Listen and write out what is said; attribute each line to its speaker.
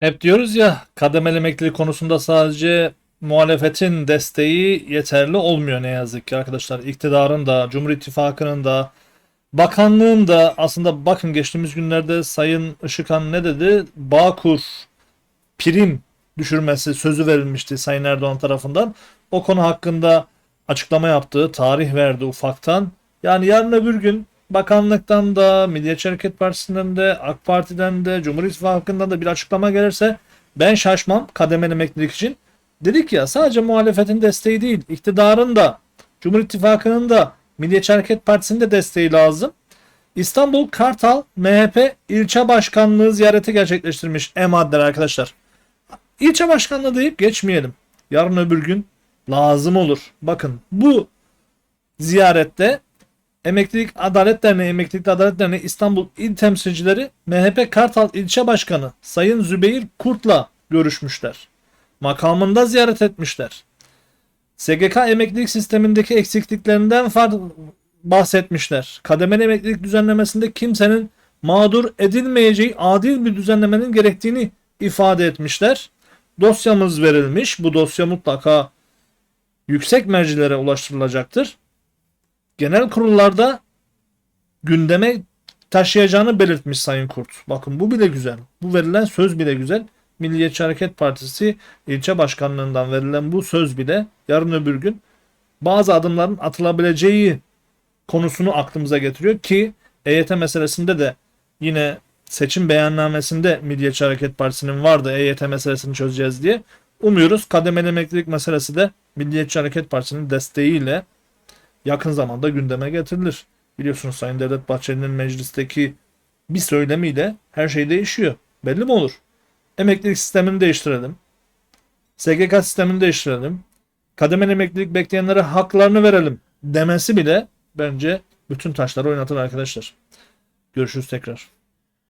Speaker 1: Hep diyoruz ya kademeli emeklilik konusunda sadece muhalefetin desteği yeterli olmuyor ne yazık ki arkadaşlar. İktidarın da, Cumhur İttifakı'nın da, bakanlığın da aslında bakın geçtiğimiz günlerde Sayın Işıkhan ne dedi? Bağkur prim düşürmesi sözü verilmişti Sayın Erdoğan tarafından. O konu hakkında açıklama yaptı, tarih verdi ufaktan. Yani yarın öbür gün bakanlıktan da, Milliyetçi Hareket Partisi'nden de, AK Parti'den de, Cumhur İttifakı'ndan da bir açıklama gelirse ben şaşmam kademeli emeklilik için. Dedik ya sadece muhalefetin desteği değil, iktidarın da, Cumhur İttifakı'nın da, Milliyetçi Hareket Partisi'nin de desteği lazım. İstanbul Kartal MHP ilçe başkanlığı ziyareti gerçekleştirmiş emadler arkadaşlar. İlçe başkanlığı deyip geçmeyelim. Yarın öbür gün lazım olur. Bakın bu ziyarette Emeklilik Adalet Derneği, Emeklilik Adalet Derneği İstanbul İl Temsilcileri MHP Kartal İlçe Başkanı Sayın Zübeyir Kurt'la görüşmüşler. Makamında ziyaret etmişler. SGK emeklilik sistemindeki eksikliklerinden bahsetmişler. Kademeli emeklilik düzenlemesinde kimsenin mağdur edilmeyeceği adil bir düzenlemenin gerektiğini ifade etmişler. Dosyamız verilmiş. Bu dosya mutlaka yüksek mercilere ulaştırılacaktır. Genel kurullarda gündeme taşıyacağını belirtmiş Sayın Kurt. Bakın bu bile güzel. Bu verilen söz bile güzel. Milliyetçi Hareket Partisi ilçe başkanlığından verilen bu söz bile yarın öbür gün bazı adımların atılabileceği konusunu aklımıza getiriyor ki EYT meselesinde de yine seçim beyannamesinde Milliyetçi Hareket Partisi'nin vardı EYT meselesini çözeceğiz diye. Umuyoruz kademeli emeklilik meselesi de Milliyetçi Hareket Partisi'nin desteğiyle yakın zamanda gündeme getirilir. Biliyorsunuz Sayın Devlet Bahçeli'nin meclisteki bir söylemiyle her şey değişiyor. Belli mi olur? Emeklilik sistemini değiştirelim. SGK sistemini değiştirelim. Kademeli emeklilik bekleyenlere haklarını verelim demesi bile bence bütün taşları oynatır arkadaşlar. Görüşürüz tekrar.